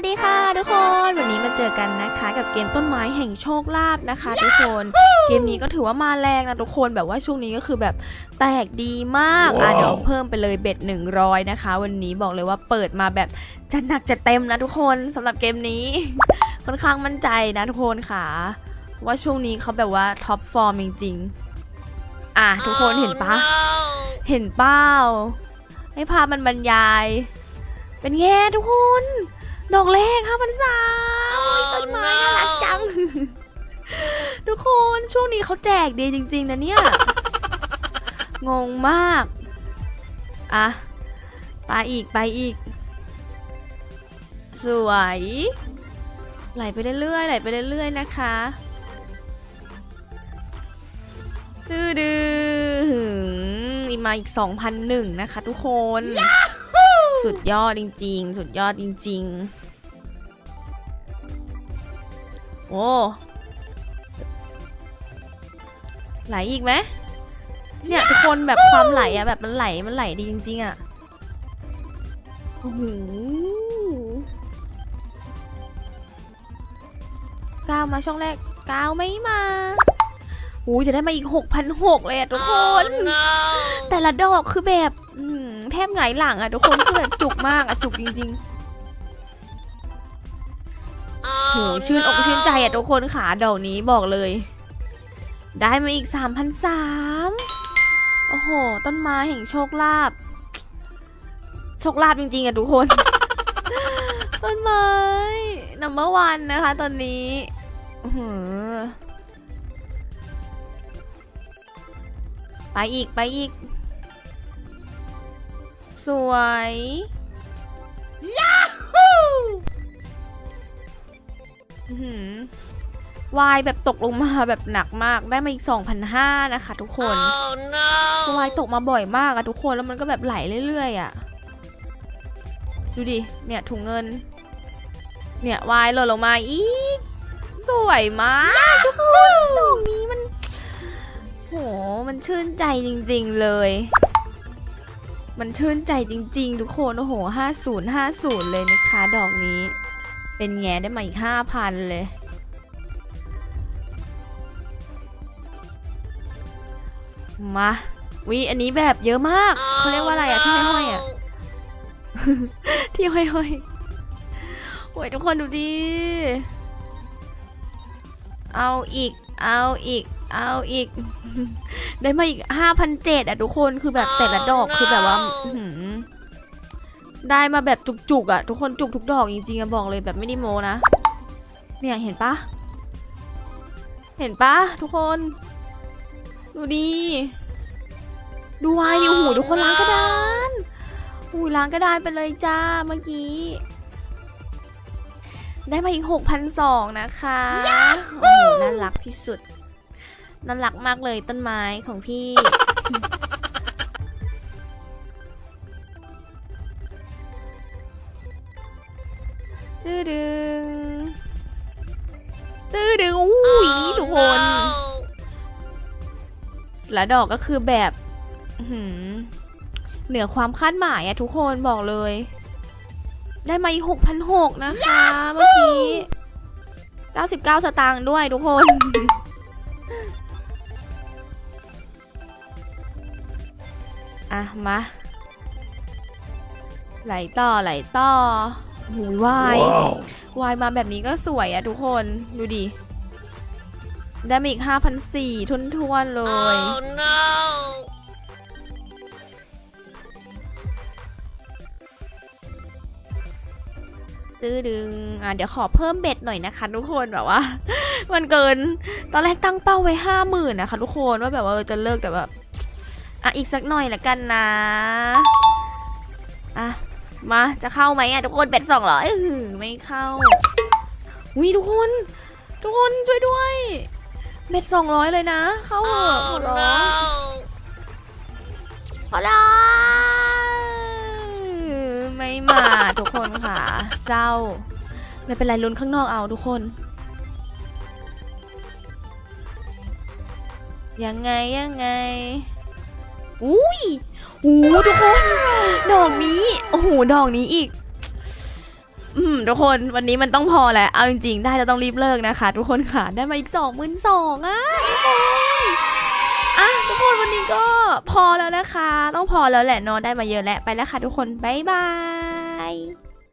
วัสดีค่ะทุกคนวันนี้มาเจอกันนะคะ กับเกมต้นไม้แห่งโชคลาภนะคะ ทุกคนเกมนี้ก็ถือว่ามาแรงนะทุกคนแบบว่าช่วงนี้ก็คือแบบแตกดีมากอะว้าวเดี๋ยวเพิ่มไปเลยเบ็ด100 นะคะ วันนี้บอกเลยว่าเปิดมาแบบจะหนักจะเต็มนะทุกคนสำหรับเกมนี้ ค่อนข้างมั่นใจนะทุกคนค่ะ ว่าช่วงนี้เขาแบบว่าท็อปฟอร์มจริงๆอะทุกคนเห็นปะเห็นเป้าให้ภาพมันบรรยาย เป็นแง่ทุกคน ดอกแรกค่ะพันสามต้นไม้น่ารักจัง ทุกคนช่วงนี้เขาแจกดีจริง ๆ นะเนี่ย งงมาก อะ ไปอีกไปอีก สวย ไหลไปเรื่อยๆไหลไปเรื่อยๆนะคะดื้อดื้อมีมาอีก 2,001 นะคะทุกคน สุดยอดจริง ๆ สุดยอดจริง ๆ โอ้ไหลอีกไหมเนี่ยทุกคนแบบความไหลอะแบบมันไหลมันไหลดีจริง ๆอะโอ้โหก้าวมาช่องแรกก้าวไม่มาอู้จะได้มาอีก6,600เลยอะทุกคน แต่ละดอกคือแบบอืม แทบหงหลังอะทุกคนคือแบบจุกมากอะจุกจริงๆโหชื่นอกชื่นใจอะทุกคนขาดอกนี้บอกเลย ได้มาอีก3,003โอ้โห ต้นไม้แห่งโชคลาภโชคลาภจริงๆอะทุกคน ต้นไม้นัมเบอร์วันนะคะ ตอนนี้อื้อหือไปอีกไปอีก สวยอื้อหือวายแบบตกลงมาแบบหนักมากได้มาอีก 2,500 นะคะทุกคนคือวายตกมาบ่อยมากอะทุกคนแล้วมันก็แบบไหลเรื่อยๆอะดูดิ เนี่ยถุงเงิน เนี่ยวายหล่นลงมาอีก สวยมากทุกคนดอกนี้มัน โห มันชื่นใจจริงๆเลย มันชื่นใจจริง ๆ ทุกคนโอ้โห 50 50 เลยนะคะ ดอกนี้ เป็นแง่ได้มาอีก 5,000 เลย มาวิอันนี้แบบเยอะมากเขาเรียกว่าอะไรอะที่ห้อยๆอะที่ห้อยๆโอ้ยทุกคนดูดิ เอาอีก เอาอีก เอาอีก ได้มาอีกห้าพันเจ็ดอะทุกคนคือแบบแต่ละดอกคือแบบว่าได้มาแบบจุกๆอะ ทุกคนจุกทุกดอกจริงๆอะบอกเลยแบบไม่ได้โมนะเนี่ยเห็นปะเห็นปะทุกคน ดูดิดูวายดิโอ้โหทุกคนล้างกระดานอุ้ยล้างกระดานไปเลยจ้าเมื่อกี้ ได้มาอีก 6,200 นะคะ โอ้โห น่ารักที่สุด น่ารักมากเลยต้นไม้ของพี่ ตื้อดึง ตื้อดึง อุ้ยทุกคน และดอกก็คือแบบอื้อหือเหนือความคาดหมายอะทุกคนบอกเลย ได้มาอีก6,600นะคะเมื่อกี้99สตางค์ด้วยทุกคนอะมาไหลต่อไหลต่อหูยวาย Wow. วายมาแบบนี้ก็สวยอะทุกคนดูดิได้มาอีก5,400ทุนทวนๆเลย ตื้อดึงอะเดี๋ยวขอเพิ่มเบ็ดหน่อยนะคะ ทุกคนแบบว่า มันเกินตอนแรกตั้งเป้าไว้ห้าหมื่นนะคะ ทุกคนว่าแบบว่าเออจะเลิกแต่แบบอะอีกสักหน่อยละกันนะอะมาจะเข้าไหมอะทุกคนเบ็ดสองร้อยไม่เข้าวิทุกคน ทุกคนช่วยด้วย เบ็ดสองร้อยเลยนะ เข้าเหอะขอร้องขอร้องไมาทุกคนค่ะ เศร้า ไม่เป็นไรลุ้นข้างนอกเอาทุกคน ยังไงยังไง อุ้ยโอ้ทุกคน ดอกนี้ โอ้โห ดอกนี้อีก อืมทุกคนวันนี้มันต้องพอแหละ เอาจริงๆ ได้แล้วต้องรีบเลิกนะคะ ทุกคนค่ะ ได้มาอีกสองหมื่นสองอะทุกคนอะทุกคนวันนี้ก็พอแล้วนะคะ ต้องพอแล้วแหละเนอะได้มาเยอะแล้วไปแล้วค่ะทุกคน บ๊ายบาย 嗨